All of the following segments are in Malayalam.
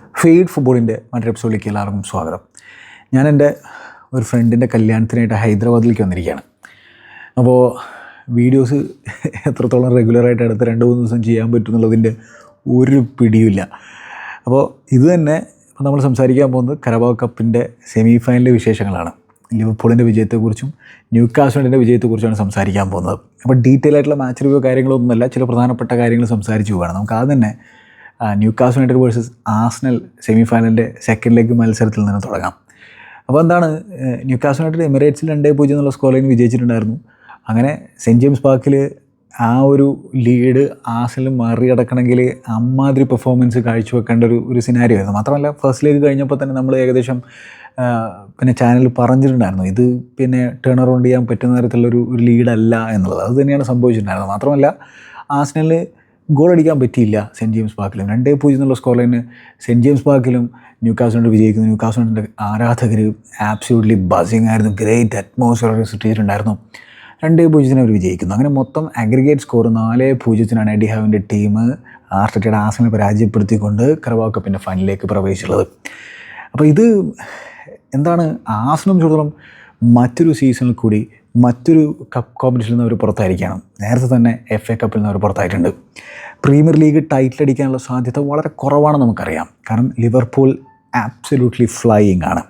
ഫെയ്ഡ് ഫുട്ബോളിന്റെ മറ്റൊരു എപ്പിസോഡിലേക്ക് എല്ലാവർക്കും സ്വാഗതം. ഞാൻ എന്റെ ഒരു ഫ്രണ്ടിന്റെ കല്യാണത്തിനായിട്ട് ഹൈദരാബാദിലേക്ക് വന്നിരിക്കുകയാണ്. അപ്പോൾ വീഡിയോസ് എത്രത്തോളം റെഗുലറായിട്ട് അടുത്ത രണ്ട് മൂന്ന് ദിവസം ചെയ്യാൻ പറ്റും എന്നുള്ളതിന്റെ ഒരു പിടിയുമില്ല. അപ്പോൾ ഇത് തന്നെ ഇപ്പോൾ നമ്മൾ സംസാരിക്കാൻ പോകുന്നത് കരബാവ് കപ്പിന്റെ സെമി ഫൈനലിലെ വിശേഷങ്ങളാണ്. ലിവർപൂളിന്റെ വിജയത്തെക്കുറിച്ചും ന്യൂ കാസ്റ്റിന്റെ വിജയത്തെക്കുറിച്ചാണ് സംസാരിക്കാൻ പോകുന്നത്. അപ്പോൾ ഡീറ്റെയിൽ ആയിട്ടുള്ള മാച്ച് റിവ്യൂ കാര്യങ്ങളൊന്നുമല്ല ചില പ്രധാനപ്പെട്ട കാര്യങ്ങൾ സംസാരിച്ചു പോവുകയാണ്. നമുക്ക് ആദ്യം തന്നെ Newcastle United versus Arsenal semi ഫൈനലിന്റെ second leg മത്സരത്തിൽ നിന്ന് തുടങ്ങാം. അപ്പോൾ എന്താണ് ന്യൂ കാസ് യുണൈറ്റഡ് എമിറേറ്റ്സിൽ രണ്ടേ പൂജ്യം എന്നുള്ള സ്കോർ ലൈൻ വിജയിച്ചിട്ടുണ്ടായിരുന്നു. അങ്ങനെ സെന്റ് ജെയിംസ് പാർക്കിൽ ആ ഒരു ലീഡ് ആസിൽ മറികടക്കണമെങ്കിൽ അമ്മാതിരി പെർഫോമൻസ് കാഴ്ചവെക്കേണ്ട ഒരു ഒരു സിനാരിയോ ആയിരുന്നു. മാത്രമല്ല ഫസ്റ്റ് ലെഗ് കഴിഞ്ഞപ്പോൾ തന്നെ നമ്മൾ ഏകദേശം പിന്നെ ചാനൽ പറഞ്ഞിട്ടുണ്ടായിരുന്നു. ഇത് പിന്നെ ടേൺ അറൗണ്ട് ചെയ്യാൻ പറ്റുന്ന തരത്തിലുള്ളൊരു ഒരു ലീഡല്ല എന്നുള്ളത്. അത് തന്നെയാണ് സംഭവിച്ചിട്ടുണ്ടായിരുന്നത്. മാത്രമല്ല ആസ്നലിന് ഗോൾ അടിക്കാൻ പറ്റിയില്ല സെന്റ് ജെയിംസ് പാർക്കിലും. രണ്ടേ പൂജ്യം എന്നുള്ള സ്കോർ ലൈന് സെന്റ് ജെയിംസ് പാർക്കിലും ന്യൂ കാസിനോട് വിജയിക്കുന്നു. ന്യൂ കാസിനോടിന്റെ ആരാധകർ ആബ്സ്യൂട്ട്ലി ബസിങ് ആയിരുന്നു. ഗ്രേറ്റ് അറ്റ്മോസ്ഫിയർ സൃഷ്ടിച്ചിട്ടുണ്ടായിരുന്നു. രണ്ടേ പൂജ്യത്തിന് അവർ വിജയിക്കുന്നു. അങ്ങനെ മൊത്തം അഗ്രിഗേറ്റ് സ്കോർ നാല് പൂജ്യത്തിനാണ് എഡിഹാവിന്റെ ടീം ആർട്ടറ്റയുടെ ആസനെ പരാജയപ്പെടുത്തിക്കൊണ്ട് കറവാ കപ്പിന്റെ ഫൈനലിലേക്ക് പ്രവേശിച്ചുള്ളത് അപ്പോൾ ഇത് എന്താണ്? ആസനം സംബന്ധിച്ചിടത്തോളം മറ്റൊരു സീസണിൽ കൂടി മറ്റൊരു കപ്പ് കോമ്പറ്റീഷനിൽ നിന്ന് അവർ പുറത്തായിരിക്കുകയാണ് നേരത്തെ തന്നെ എഫ് എ കപ്പിൽ നിന്ന് അവർ പുറത്തായിട്ടുണ്ട്. പ്രീമിയർ ലീഗ് ടൈറ്റിൽ അടിക്കാനുള്ള സാധ്യത വളരെ കുറവാണെന്ന് നമുക്കറിയാം. കാരണം ലിവർപൂൾ ആബ്സല്യൂട്ട്ലി ഫ്ലൈയിങ് ആണ്.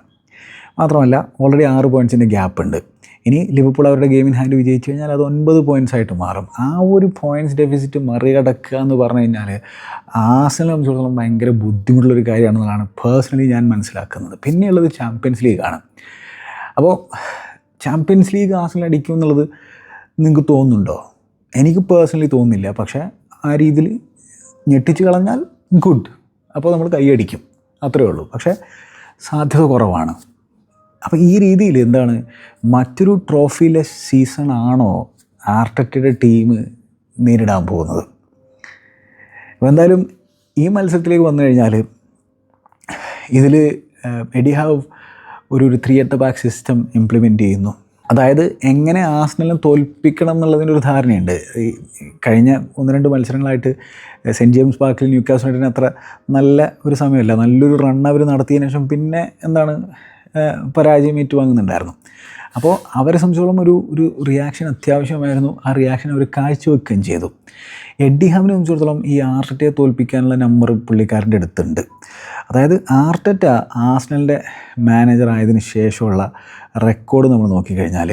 മാത്രമല്ല ഓൾറെഡി ആറ് പോയിന്റ്സിന്റെ ഗ്യാപ്പ് ഉണ്ട്. ഇനി ലിവർപൂൾ അവരുടെ ഗെയിമിൻ ഹാൻഡ് വിജയിച്ചു കഴിഞ്ഞാൽ അത് ഒൻപത് പോയിന്റ്സ് ആയിട്ട് മാറും. ആ ഒരു പോയിന്റ്സ് ഡെഫിസിറ്റ് മറികടക്കുക എന്ന് പറഞ്ഞു കഴിഞ്ഞാൽ ആസനെ സംബന്ധിച്ചിടത്തോളം ഭയങ്കര ബുദ്ധിമുട്ടുള്ളൊരു കാര്യമാണെന്നുള്ളതാണ് പേഴ്സണലി ഞാൻ മനസ്സിലാക്കുന്നത്. പിന്നെയുള്ളത് ചാമ്പ്യൻസ് ലീഗാണ് അപ്പോൾ ചാമ്പ്യൻസ് ലീഗ് ആസനിൽ അടിക്കും എന്നുള്ളത് നിങ്ങൾക്ക് തോന്നുന്നുണ്ടോ? എനിക്ക് പേഴ്സണലി തോന്നുന്നില്ല. പക്ഷേ ആ രീതിയിൽ ഞെട്ടിച്ച് കളഞ്ഞാൽ ഗുഡ് അപ്പോൾ നമ്മൾ കൈയടിക്കും അത്രയേ ഉള്ളൂ. പക്ഷേ സാധ്യത കുറവാണ്. അപ്പോൾ ഈ രീതിയിൽ എന്താണ്? മറ്റൊരു ട്രോഫിയിലെ സീസൺ ആണോ ആർട്ടറ്റയുടെ ടീം നേരിടാൻ പോകുന്നത്? അപ്പോൾ എന്തായാലും ഈ മത്സരത്തിലേക്ക് വന്നു കഴിഞ്ഞാൽ ഇതിൽ എഡിഹാവ് ഒരു ഒരു three at the back system implement ചെയ്യുന്നു. അതായത് എങ്ങനെ ആസ്നലിനെ തോൽപ്പിക്കണം എന്നുള്ളതിന്റെ ഒരു ധാരണയുണ്ട്. ഈ കഴിഞ്ഞ ഒന്ന് രണ്ട് മത്സരങ്ങളായിട്ട് സെന്റ് ജെയിംസ് പാർക്കിൽ ന്യൂ കാസ്റ്റിന് അത്ര നല്ല ഒരു സമയമല്ല. നല്ലൊരു റൺ അവർ നടത്തിയതിനു ശേഷം പിന്നെ എന്താണ് പരാജയം ഏറ്റുവാങ്ങുന്നുണ്ടായിരുന്നു. അപ്പോൾ അവരെ സംബന്ധിച്ചോളം ഒരു ഒരു റിയാക്ഷൻ അത്യാവശ്യമായിരുന്നു. ആ റിയാക്ഷൻ അവർ കാഴ്ചവെക്കുകയും ചെയ്തു. എഡ്ഡി ഹാമിനെ സംബന്ധിച്ചിടത്തോളം ഈ ആർട്ടറ്റയെ തോൽപ്പിക്കാനുള്ള നമ്പർ പുള്ളിക്കാരന്റെ അടുത്തുണ്ട്. അതായത് ആർട്ടറ്റ ആസ്നലിന്റെ മാനേജർ ആയതിനു ശേഷമുള്ള റെക്കോർഡ് നമ്മൾ നോക്കിക്കഴിഞ്ഞാൽ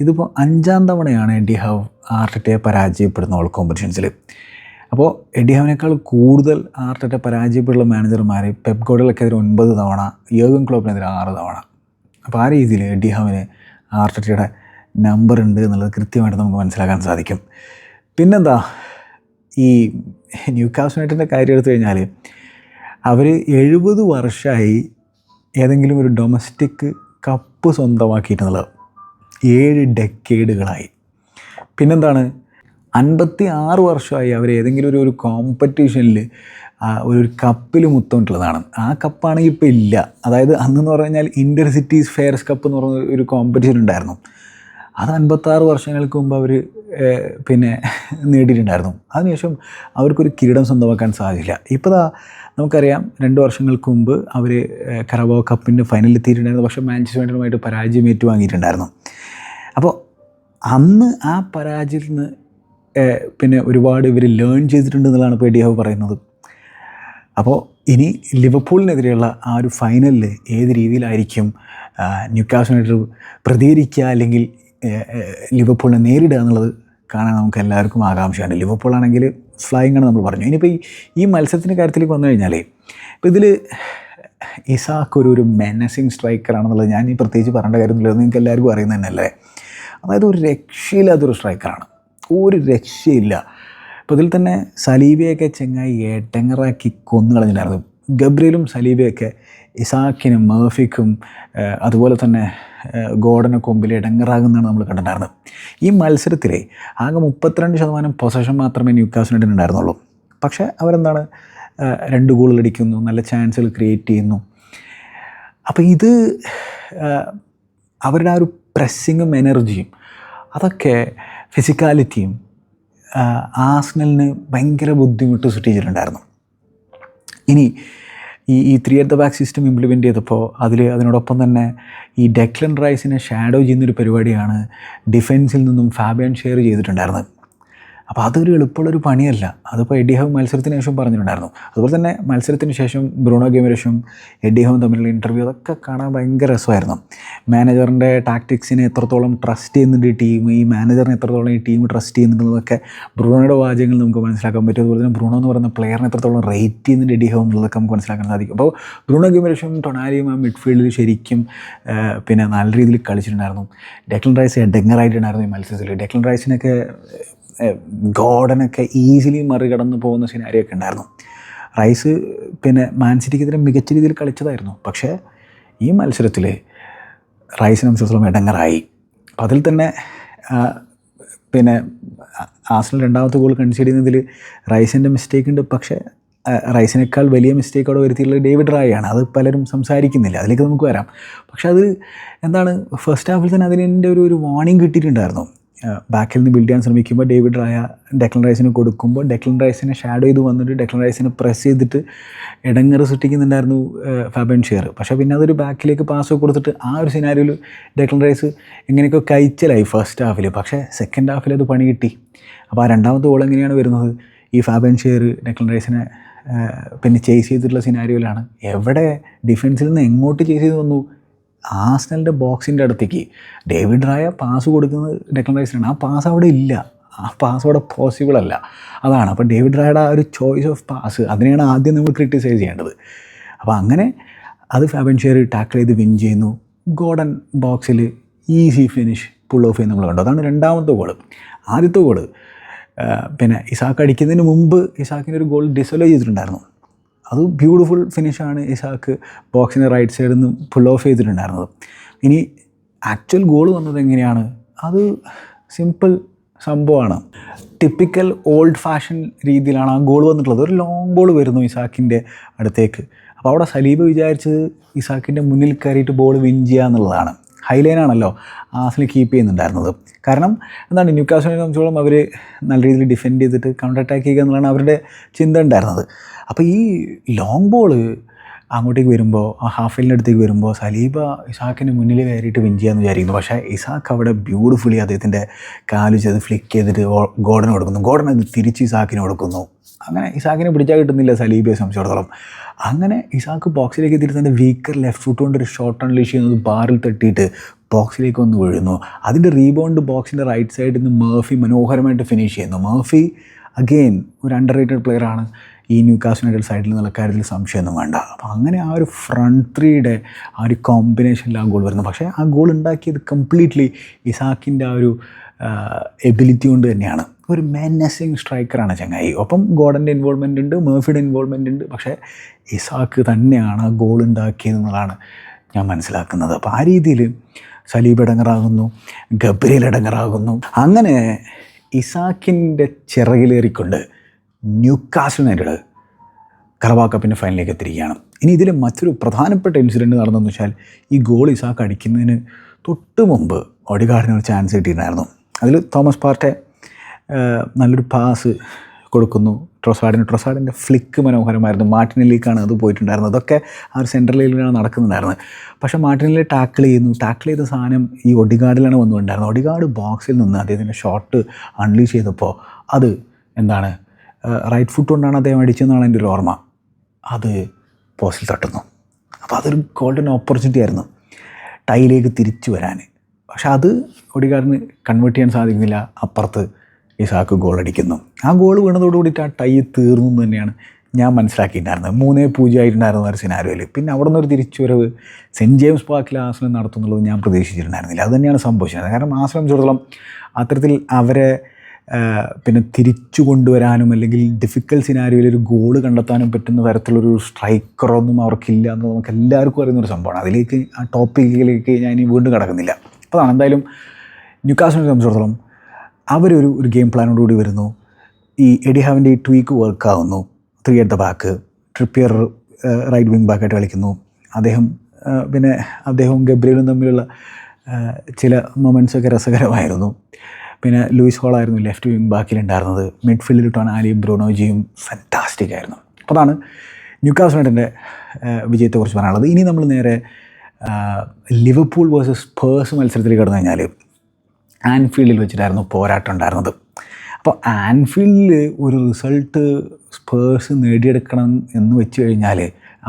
ഇതിപ്പോൾ അഞ്ചാം തവണയാണ് എഡ്ഡി ഹാവ് ആർട്ടറ്റയെ പരാജയപ്പെടുന്ന ഓൾ കോമ്പറ്റീഷൻസിൽ അപ്പോൾ എഡിഹാവിനേക്കാൾ കൂടുതൽ ആർട്ടറ്റ പരാജയപ്പെട്ടുള്ള മാനേജർമാർ പെപ് ഒൻപത് തവണ യോഗൻ ക്ലോപ്പിനെതിരെ ആറ് തവണ. അപ്പോൾ ആ രീതിയിൽ എഡിഹാവിന് ആർട്ടറ്റയുടെ നമ്പർ ഉണ്ട് എന്നുള്ളത് കൃത്യമായിട്ട് നമുക്ക് മനസ്സിലാക്കാൻ സാധിക്കും. പിന്നെന്താ ഈ ന്യൂ കാസ്റ്റിനേറ്റിന്റെ കാര്യം എടുത്തു കഴിഞ്ഞാൽ അവർ എഴുപത് വർഷമായി ഏതെങ്കിലും ഒരു ഡൊമസ്റ്റിക് കപ്പ് സ്വന്തമാക്കിയിട്ടുള്ളത് ഏഴ് ഡെക്കേഡുകളായി. പിന്നെന്താണ്? അൻപത്തി ആറ് വർഷമായി അവർ ഏതെങ്കിലും ഒരു ഒരു കോമ്പറ്റീഷനിൽ ഒരു കപ്പിൽ മുത്തോണ്ടുള്ളതാണ് ആ കപ്പാണെങ്കിൽ ഇപ്പോൾ ഇല്ല. അതായത് അന്നെന്ന് പറഞ്ഞു കഴിഞ്ഞാൽ ഇന്റർ സിറ്റീസ് ഫെയർസ് കപ്പ് എന്ന് പറഞ്ഞ ഒരു കോമ്പറ്റീഷൻ ഉണ്ടായിരുന്നു അത് അൻപത്താറ് വർഷങ്ങൾക്ക് മുമ്പ് അവർ പിന്നെ നേടിയിട്ടുണ്ടായിരുന്നു. അതിനുശേഷം അവർക്കൊരു കിരീടം സ്വന്തമാക്കാൻ സാധിച്ചില്ല. ഇപ്പോൾ നമുക്കറിയാം രണ്ട് വർഷങ്ങൾക്ക് മുമ്പ് അവർ കറബോ കപ്പിന്റെ ഫൈനലിൽ എത്തിയിട്ടുണ്ടായിരുന്നു. പക്ഷേ മാഞ്ചസ്റ്റർ യുണൈറ്റഡുമായിട്ട് പരാജയം ഏറ്റുവാങ്ങിയിട്ടുണ്ടായിരുന്നു. അപ്പോൾ അന്ന് ആ പരാജയത്തിൽ നിന്ന് പിന്നെ ഒരുപാട് ഇവർ ലേൺ ചെയ്തിട്ടുണ്ട് എന്നുള്ളതാണ് ഇപ്പോൾ പറയുന്നത്. അപ്പോൾ ഇനി ലിവർപൂളിനെതിരെയുള്ള ആ ഒരു ഫൈനലിൽ ഏത് രീതിയിലായിരിക്കും ന്യൂക്കാസ് യുണൈറ്റഡ് പ്രതികരിക്കുക അല്ലെങ്കിൽ ലിവർപൂളിനെ നേരിടുക എന്നുള്ളത് കാണാൻ നമുക്ക് എല്ലാവർക്കും ആകാംക്ഷയാണ് ലിവർപൂൾ ആണെങ്കിൽ ഫ്ലൈങ് ആണ് നമ്മൾ പറഞ്ഞു. ഇനിയിപ്പോൾ ഈ ഈ മത്സരത്തിന്റെ കാര്യത്തിലേക്ക് വന്നു കഴിഞ്ഞാലേ ഇപ്പോൾ ഇതിൽ ഇസാക്ക് ഒരു ഒരു മെനസിങ് സ്ട്രൈക്കറാണെന്നുള്ളത് ഞാൻ ഈ പ്രത്യേകിച്ച് പറയേണ്ട കാര്യമൊന്നുമില്ല. നിങ്ങൾക്ക് എല്ലാവർക്കും അറിയുന്നത് തന്നെയല്ലേ അതായത് ഒരു രക്ഷയില്ലാത്തൊരു സ്ട്രൈക്കറാണ് ഒരു രക്ഷയില്ല. അപ്പോൾ ഇതിൽ തന്നെ സലീബയൊക്കെ ചെങ്ങായി ഏട്ടങ്ങറാക്കി കൊന്നു കളഞ്ഞിട്ടുണ്ടായിരുന്നു. ഗബ്രിയലും സലീബയൊക്കെ ഇസാക്കിനും മേഫിക്കും അതുപോലെ തന്നെ ഗോഡനെ കൊമ്പിൽ ഇടങ്ങറാകുന്നതാണ് നമ്മൾ കണ്ടിട്ടുണ്ടായിരുന്നത്. ഈ മത്സരത്തിലെ ആകെ മുപ്പത്തിരണ്ട് ശതമാനം പൊസഷൻ മാത്രമേ ന്യൂക്കാസിനായിട്ട് ഉണ്ടായിരുന്നുള്ളൂ. പക്ഷേ അവരെന്താണ്? രണ്ട് ഗോളുകൾ അടിക്കുന്നു നല്ല ചാൻസുകൾ ക്രിയേറ്റ് ചെയ്യുന്നു. അപ്പോൾ ഇത് അവരുടെ ആ ഒരു പ്രസ്സിങ്ങും എനർജിയും അതൊക്കെ ഫിസിക്കാലിറ്റിയും ആസ്നലിന് ഭയങ്കര ബുദ്ധിമുട്ട് സൃഷ്ടിച്ചിട്ടുണ്ടായിരുന്നു. ഇനി ഈ ഈ three at the back system implement ചെയ്തപ്പോൾ അതിൽ അതിനോടൊപ്പം തന്നെ ഈ ഡെക്ലൻ റൈസിനെ ഷാഡോ ചെയ്യുന്നൊരു പരിപാടിയാണ് ഡിഫൻസിൽ നിന്നും ഫാബിയൻ ഷെയർ ചെയ്തിട്ടുണ്ടായിരുന്നത്. അപ്പോൾ അതൊരു എളുപ്പമുള്ളൊരു പണിയല്ല. അതിപ്പോൾ എഡി ഹവ് മത്സരത്തിന് ശേഷം പറഞ്ഞിട്ടുണ്ടായിരുന്നു. അതുപോലെ തന്നെ മത്സരത്തിന് ശേഷം ബ്രൂണോ ഗെമിരേഷും എഡിഹവും എഡി ഹവും തമ്മിലുള്ള ഇന്റർവ്യൂ അതൊക്കെ കാണാൻ ഭയങ്കര രസമായിരുന്നു. മാനേജറിന്റെ ടാക്ടിക്സിനെ എത്രത്തോളം ട്രസ്റ്റ് ചെയ്യുന്നുണ്ട് ഈ ടീം ഈ മാനേജറിനെ എത്രത്തോളം ഈ ടീം ട്രസ്റ്റ് ചെയ്യുന്നുണ്ടെന്നൊക്കെ ബ്രൂണോയുടെ വാചകങ്ങൾ നമുക്ക് മനസ്സിലാക്കാൻ പറ്റും. അതുപോലെ തന്നെ ബ്രൂണോ എന്ന് പറയുന്ന പ്ലെയറിനെ എത്രത്തോളം റേറ്റ് ചെയ്യുന്നുണ്ട് എഡി ഹവും എന്നുള്ളതൊക്കെ നമുക്ക് മനസ്സിലാക്കാൻ സാധിക്കും. അപ്പോൾ ബ്രൂണോ ഗെമിരേഷും ടൊണാലിയും ആ മിഡ്ഫീൽഡിൽ ശരിക്കും പിന്നെ നല്ല രീതിയിൽ കളിച്ചിട്ടുണ്ടായിരുന്നു. ഡെക്ലൻ റൈസ് ഡെങ്ങറായിട്ടുണ്ടായിരുന്നു ഈ മത്സരത്തിൽ ഡെക്ലൻ റൈസിനൊക്കെ ഗോഡനൊക്കെ ഈസിലി മറികടന്ന് പോകുന്ന സിനാരിയോ ഒക്കെ ഉണ്ടായിരുന്നു. റൈസ് പിന്നെ മാൻസിറ്റിക്കെതിരെ മികച്ച രീതിയിൽ കളിച്ചതായിരുന്നു. പക്ഷേ ഈ മത്സരത്തിൽ റൈസിനെ സംബന്ധിച്ചിടത്തോളം ഇടങ്ങറായി അപ്പം അതിൽ തന്നെ പിന്നെ ആസ്ട്രൽ രണ്ടാമത്തെ ഗോൾ കൺസീഡ് ചെയ്യുന്നതിൽ റൈസിന്റെ മിസ്റ്റേക്ക് ഉണ്ട്. പക്ഷേ റൈസിനേക്കാൾ വലിയ മിസ്റ്റേക്ക് അവിടെ ഡേവിഡ് റായാണ് അത് പലരും സംസാരിക്കുന്നില്ല. അതിലേക്ക് നമുക്ക് വരാം. പക്ഷേ അത് എന്താണ് ഫസ്റ്റ് ഹാഫിൽ തന്നെ അതിന്റെ ഒരു ഒരു വാർണിംഗ് കിട്ടിയിട്ടുണ്ടായിരുന്നു. ബാക്കിൽ നിന്ന് ബിൽഡ് ചെയ്യാൻ ശ്രമിക്കുമ്പോൾ ഡേവിഡ് റായ ഡെക്ലൻ റൈസിന് കൊടുക്കുമ്പോൾ ഡെക്ലൻ റൈസിനെ ഷാഡോ ചെയ്ത് വന്നിട്ട് ഡെക്ലൻ റൈസിനെ പ്രസ് ചെയ്തിട്ട് ഇടങ്ങറ് സൃഷ്ടിക്കുന്നുണ്ടായിരുന്നു ഫാബൻ ഷെയർ പക്ഷേ പിന്നെ അതൊരു ബാക്കിലേക്ക് പാസ് കൊടുത്തിട്ട് ആ ഒരു സിനാരിയോയിൽ ഡെക്ലൻ റൈസ് എങ്ങനെയൊക്കെ കഴിച്ചലായി ഫസ്റ്റ് ഹാഫിൽ പക്ഷേ സെക്കൻഡ് ഹാഫിൽ അത് പണി കിട്ടി. അപ്പോൾ ആ രണ്ടാമത്തെ ഗോൾ എങ്ങനെയാണ് വരുന്നത്? ഈ ഫാബൻ ഷെയർ ഡെക്ലൻ റൈസിനെ പിന്നെ ചേസ് ചെയ്തിട്ടുള്ള സിനാരിയോയിലാണ് എവിടെ ഡിഫൻസിൽ നിന്ന് എങ്ങോട്ട് ചേസ് ചെയ്ത് വന്നു? ആസ്നലിന്റെ ബോക്സിന്റെ അടുത്തേക്ക്. ഡേവിഡ് റായ പാസ് കൊടുക്കുന്നത് ഡെക്ലൻ റൈസിനാണ്. ആ പാസ് അവിടെ ഇല്ല. ആ പാസ് അവിടെ പോസിബിൾ അല്ല. അതാണ്. അപ്പോൾ ഡേവിഡ് റായുടെ ആ ഒരു ചോയ്സ് ഓഫ് പാസ് അതിനെയാണ് ആദ്യം നമ്മൾ ക്രിട്ടിസൈസ് ചെയ്യേണ്ടത്. അപ്പോൾ അങ്ങനെ അത് ഫാബൻ ഷെയർ ടാക്കിൾ ചെയ്ത് വിൻ ചെയ്യുന്നു. ഗോഡൻ ബോക്സിൽ ഈസി ഫിനിഷ് പുൾ ഓഫ് ചെയ്യുന്ന നമ്മൾ കണ്ടു. അതാണ് രണ്ടാമത്തെ ഗോൾ ആദ്യത്തെ ഗോൾ പിന്നെ ഇസാക്ക് അടിക്കുന്നതിന് മുമ്പ് ഇസാക്കിന്റെ ഒരു ഗോൾ ഡിസലോ ചെയ്തിട്ടുണ്ടായിരുന്നു. അത് ബ്യൂട്ടിഫുൾ ഫിനിഷാണ് ഇഷാക്ക് ബോക്സിന്റെ റൈറ്റ് സൈഡിൽ നിന്ന് ഫുൾ ഓഫ് ചെയ്തിട്ടുണ്ടായിരുന്നത്. ഇനി ആക്ച്വൽ ഗോൾ വന്നത് എങ്ങനെയാണ്? അത് സിമ്പിൾ സംഭവമാണ്. ടിപ്പിക്കൽ ഓൾഡ് ഫാഷൻ രീതിയിലാണ് ആ ഗോൾ വന്നിട്ടുള്ളത്. ഒരു ലോങ് ബോൾ വരുന്നു ഇസാക്കിന്റെ അടുത്തേക്ക്. അപ്പോൾ അവിടെ സലീബ് വിചാരിച്ചത് ഇസാക്കിന്റെ മുന്നിൽ കയറിയിട്ട് ബോൾ വിൻ ചെയ്യുക എന്നുള്ളതാണ് ഹൈലൈനാണല്ലോ ആസിൽ കീപ്പ് ചെയ്യുന്നുണ്ടായിരുന്നത്. കാരണം എന്താണ് ന്യൂക്കാസിനെ സംബന്ധിച്ചോളം അവർ നല്ല രീതിയിൽ ഡിഫെൻഡ് ചെയ്തിട്ട് കൗണ്ടർ അറ്റാക്ക് ചെയ്യുക എന്നുള്ളതാണ് അവരുടെ ചിന്ത ഉണ്ടായിരുന്നത്. അപ്പോൾ ഈ ലോങ് ബോൾ അങ്ങോട്ടേക്ക് വരുമ്പോൾ ആ ഹാഫിലിന്റെ അടുത്തേക്ക് വരുമ്പോൾ സലീബ ഇസാക്കിന് മുന്നിൽ കയറിയിട്ട് വിൻ ചെയ്യാമെന്ന് വിചാരിക്കുന്നു. പക്ഷേ ഇസാക്ക് അവിടെ ബ്യൂട്ടിഫുള്ളി അദ്ദേഹത്തിന്റെ കാലു ചെയ്ത് ഫ്ലിക്ക് ചെയ്തിട്ട് ഗോഡന് കൊടുക്കുന്നു. ഗോഡൻ അത് തിരിച്ച് ഇസാക്കിന് കൊടുക്കുന്നു. അങ്ങനെ ഇസാക്കിനെ പിടിച്ചാൽ കിട്ടുന്നില്ല സലീബയെ സംബന്ധിച്ചിടത്തോളം. അങ്ങനെ ഇസാക്ക് ബോക്സിലേക്ക് എത്തിയിട്ട് തന്റെ വീക്കർ ലെഫ്റ്റ് ഫുട്ട് കൊണ്ട് ഒരു ഷോർട്ട് ആൺ അൺലീഷ് ചെയ്യുന്നത് ബാറിൽ തട്ടിയിട്ട് ബോക്സിലേക്ക് ഒന്ന് വീഴുന്നു. അതിന്റെ റീബൗണ്ട് ബോക്സിന്റെ റൈറ്റ് സൈഡിൽ നിന്ന് മേഫി മനോഹരമായിട്ട് ഫിനിഷ് ചെയ്യുന്നു. മേഫി അഗെയിൻ ഒരു അണ്ടർ റേറ്റഡ് പ്ലെയറാണ് ഈ ന്യൂ യുണൈറ്റഡ് സൈഡിൽ നിന്നുള്ള കാര്യത്തിൽ സംശയമൊന്നും വേണ്ട. അപ്പോൾ അങ്ങനെ ആ ഒരു ഫ്രണ്ട് ത്രീയുടെ ആ ഒരു കോമ്പിനേഷനിൽ ആ ഗോൾ വരുന്നു. പക്ഷേ ആ ഗോൾ ഉണ്ടാക്കിയത് കംപ്ലീറ്റ്ലി ഇസാക്കിന്റെ ആ ഒരു എബിലിറ്റി കൊണ്ട് തന്നെയാണ്. ഒരു മെനസിങ് സ്ട്രൈക്കറാണ് ചങ്ങായി. ഒപ്പം ഗോഡന്റെ ഇൻവോൾവ്മെന്റ് ഉണ്ട് മേഫിയുടെ ഇൻവോൾവ്മെന്റ് ഉണ്ട്. പക്ഷേ ഇസാക്ക് തന്നെയാണ് ആ ഗോൾ ഉണ്ടാക്കിയതെന്നുള്ളതാണ് ഞാൻ മനസ്സിലാക്കുന്നത്. അപ്പോൾ ആ രീതിയിൽ സലീബ് ഇടങ്ങറാകുന്നു ഗബ്രിയിൽ ഇടങ്ങറാകുന്നു. അങ്ങനെ ഇസാക്കിന്റെ ചിറകിലേറിക്കൊണ്ട് ന്യൂക്കാസിൽ നേരിട് കറവാ കപ്പിന്റെ ഫൈനലിലേക്ക് എത്തിയിരിക്കുകയാണ്. ഇനി ഇതിൽ മറ്റൊരു പ്രധാനപ്പെട്ട ഇൻസിഡന്റ് നടന്നതെന്ന് വെച്ചാൽ ഈ ഗോൾ ഇസാക്ക് അടിക്കുന്നതിന് തൊട്ട് മുമ്പ് ഒഡിഗാർഡിന് ഒരു ചാൻസ് കിട്ടിയിട്ടുണ്ടായിരുന്നു. അതിൽ തോമസ് പാർട്ടെ നല്ലൊരു പാസ് കൊടുക്കുന്നു. ട്രൊസാഡിന് ട്രൊസാഡിന്റെ ഫ്ലിക്ക് മനോഹരമായിരുന്നു. മാർട്ടിനിലേക്കാണ് അത് പോയിട്ടുണ്ടായിരുന്നത്. അതൊക്കെ ആ ഒരു സെൻട്രൽ ലേലിലാണ് നടക്കുന്നുണ്ടായിരുന്നത്. പക്ഷേ മാർട്ടിനിലെ ടാക്കിൾ ചെയ്യുന്നു. ടാക്കിൾ ചെയ്ത സാധനം ഈ ഒഡിഗാർഡിലാണ് വന്നുകൊണ്ടായിരുന്നത് ഒഡിഗാർഡ് ബോക്സിൽ നിന്ന് അദ്ദേഹത്തിന്റെ ഷോട്ട് അൺലീഷ് ചെയ്തപ്പോൾ അത് എന്താണ് റൈറ്റ് ഫുട്ട് കൊണ്ടാണ് അദ്ദേഹം അടിച്ചതെന്നാണ് എന്റെ ഒരു ഓർമ്മ. അത് പോസ്റ്റിൽ തട്ടുന്നു. അപ്പോൾ അതൊരു ഗോൾഡൻ ഓപ്പർച്യൂണിറ്റി ആയിരുന്നു. ടൈലേക്ക് തിരിച്ചു വരാൻ. പക്ഷെ അത് ഒടികാരന് കൺവേർട്ട് ചെയ്യാൻ സാധിക്കുന്നില്ല. അപ്പുറത്ത് ഇസാക്ക് ഗോൾ അടിക്കുന്നു. ആ ഗോൾ വീണതോടുകൂടിയിട്ട് ആ ടൈ തീർന്നു എന്ന് തന്നെയാണ് ഞാൻ മനസ്സിലാക്കിയിട്ടുണ്ടായിരുന്നത്. മൂന്നേ പൂജ്യം ആയിട്ടുണ്ടായിരുന്ന ഒരു സിനാരോയിൽ പിന്നെ അവിടെ നിന്നൊരു തിരിച്ചുവരവ് സെന്റ് ജെയിംസ് പാർക്കിൽ ആശ്രമം നടത്തുന്നുള്ളത് ഞാൻ പ്രതീക്ഷിച്ചിട്ടുണ്ടായിരുന്നില്ല. അത് തന്നെയാണ് സംഭവിച്ചത്. കാരണം ആശ്രമം സംബന്ധിച്ചിടത്തോളം അത്തരത്തിൽ അവരെ പിന്നെ തിരിച്ചു കൊണ്ടുവരാനും അല്ലെങ്കിൽ ഡിഫിക്കൽട്ട് സിനാരിയോയിൽ ഒരു ഗോൾ കണ്ടെത്താനും പറ്റുന്ന തരത്തിലൊരു സ്ട്രൈക്കറൊന്നും അവർക്കില്ല എന്ന് നമുക്ക് എല്ലാവർക്കും അറിയുന്ന ഒരു സംഭവമാണ്. അതിലേക്ക് ആ ടോപ്പിക്കിലേക്ക് ഞാൻ ഇനി വീണ്ടും കിടക്കുന്നില്ല. അതാണ് എന്തായാലും ന്യൂക്കാസിനെ സംബന്ധിച്ചിടത്തോളം അവരൊരു ഒരു ഗെയിം പ്ലാനോട് കൂടി വരുന്നു. ഈ എഡിഹാവിന്റെ ഈ tweak വർക്കാവുന്നു three at the back Trippier right wing ബാക്കായിട്ട് കളിക്കുന്നു. അദ്ദേഹം പിന്നെ അദ്ദേഹവും ഗബ്രിയലും തമ്മിലുള്ള ചില മൊമെൻസൊക്കെ രസകരമായിരുന്നു. പിന്നെ ലൂയിസ് ഹോളായിരുന്നു ലെഫ്റ്റ് വിങ് ബാക്കിലുണ്ടായിരുന്നത്. മിഡ്ഫീൽഡിൽ ടൊണാലിയും ബ്രൂണോജിയും ഫാന്റാസ്റ്റിക് ആയിരുന്നു അപ്പോൾ അതാണ് ന്യൂക്കാസ് യുണൈറ്റഡിന്റെ വിജയത്തെക്കുറിച്ച് പറയാനുള്ളത്. ഇനി നമ്മൾ നേരെ ലിവർപൂൾ വേഴ്സസ് പേഴ്സ് മത്സരത്തിലേക്ക് കടന്നു കഴിഞ്ഞാൽ ആൻഫീൽഡിൽ വെച്ചിട്ടായിരുന്നു പോരാട്ടം ഉണ്ടായിരുന്നത്. അപ്പോൾ ആൻഫീൽഡിൽ ഒരു റിസൾട്ട് സ്പേഴ്സ് നേടിയെടുക്കണം എന്ന് വെച്ച് കഴിഞ്ഞാൽ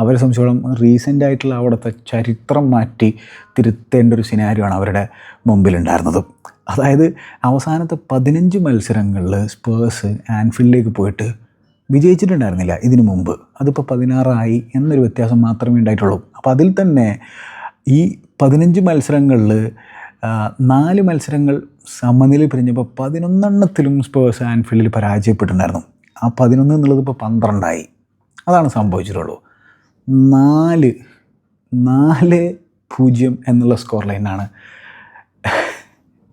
അവരെ സംബന്ധിച്ചോളം റീസെന്റ് ആയിട്ടുള്ള അവിടുത്തെ ചരിത്രം മാറ്റി തിരുത്തേണ്ട ഒരു സിനാരിയാണ് അവരുടെ മുമ്പിലുണ്ടായിരുന്നത്. അതായത് അവസാനത്തെ പതിനഞ്ച് മത്സരങ്ങളിൽ സ്പേഴ്സ് ആൻഫീൽഡിലേക്ക് പോയിട്ട് വിജയിച്ചിട്ടുണ്ടായിരുന്നില്ല ഇതിനു മുമ്പ്. അതിപ്പോൾ പതിനാറായി എന്നൊരു വ്യത്യാസം മാത്രമേ ഉണ്ടായിട്ടുള്ളൂ. അപ്പോൾ അതിൽ തന്നെ ഈ പതിനഞ്ച് മത്സരങ്ങളിൽ നാല് മത്സരങ്ങൾ സമനില പിരിഞ്ഞപ്പോൾ പതിനൊന്നെണ്ണത്തിലും സ്പേഴ്സ് ആൻഫീൽഡിൽ പരാജയപ്പെട്ടിട്ടുണ്ടായിരുന്നു. ആ പതിനൊന്ന് എന്നുള്ളത് ഇപ്പോൾ പന്ത്രണ്ടായി. അതാണ് സംഭവിച്ചിട്ടുള്ളൂ. നാല് നാല് പൂജ്യം എന്നുള്ള സ്കോർ ലൈനാണ്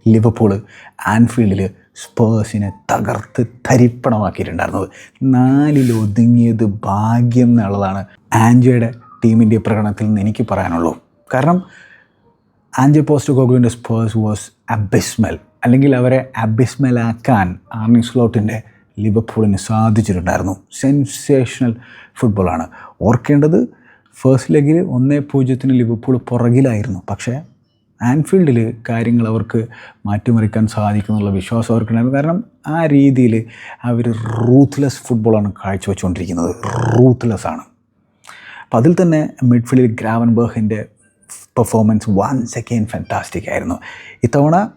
ലിവർപൂൾ ആൻഫീൽഡിൽ സ്പേഴ്സിനെ തകർത്ത് തരിപ്പണമാക്കിയിട്ടുണ്ടായിരുന്നത്. നാലിൽ ഒതുങ്ങിയത് ഭാഗ്യം എന്നുള്ളതാണ് ആൻജോയുടെ ടീമിന്റെ പ്രകടനത്തിൽ നിന്ന് എനിക്ക് പറയാനുള്ളൂ. കാരണം ആൻജോ പോസ്റ്റ് ഗോഗുവിന്റെ സ്പേഴ്സ് വാസ് അബിസ്മൽ അല്ലെങ്കിൽ അവരെ അബിസ്മലാക്കാൻ ആർണി സ്ലോട്ടിന്റെ ലിവർപൂളിന് സാധിച്ചിട്ടുണ്ടായിരുന്നു. സെൻസേഷണൽ ഫുട്ബോളാണ് ഓർക്കേണ്ടത് ഫസ്റ്റ് ലെഗിൽ ഒന്നേ പൂജ്യത്തിന് ലിവർപൂൾ പുറകിലായിരുന്നു. പക്ഷേ ആൻഫീൽഡിൽ കാര്യങ്ങൾ അവർക്ക് മാറ്റിമറിക്കാൻ സാധിക്കുന്നുള്ള വിശ്വാസം അവർക്കുണ്ടായിരുന്നു. കാരണം ആ രീതിയിൽ അവർ റൂത്ത്ലെസ് ഫുട്ബോളാണ് കാഴ്ചവെച്ചുകൊണ്ടിരിക്കുന്നത്. റൂത്ത്ലെസ് ആണ്. അപ്പോൾ അതിൽ തന്നെ മിഡ്ഫീൽഡിൽ ഗ്രാവൻ ബേഹിന്റെ പെർഫോമൻസ് വൺ സെക്കൻഡ് ഫാന്റാസ്റ്റിക് ആയിരുന്നു. ഇത്തവണ